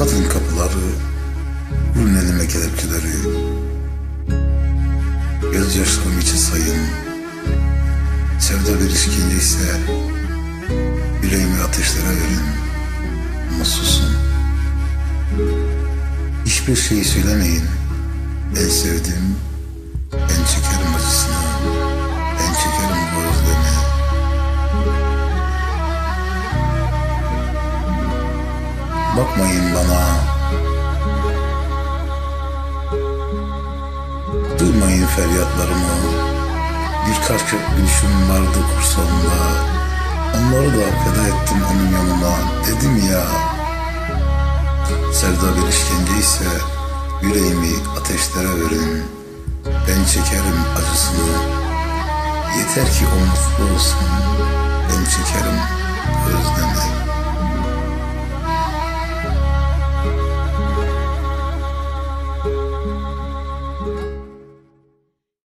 Kapatın kapıları, ürünelim kelepçeleri. Göz yaşlarım için sayın. Sevda bir işkence ise yüreğimi ateşlere verin. Ama susun. Hiçbir şey söylemeyin. En sevdiğim Bakmayın bana, duymayın feryatlarımı. Birkaç gülüşüm vardı kursağımda, onları da feda ettim onun yanına. Dedim ya, sevda bir işkence ise yüreğimi ateşlere verin. Ben çekerim acısını. Yeter ki o mutlu olsun.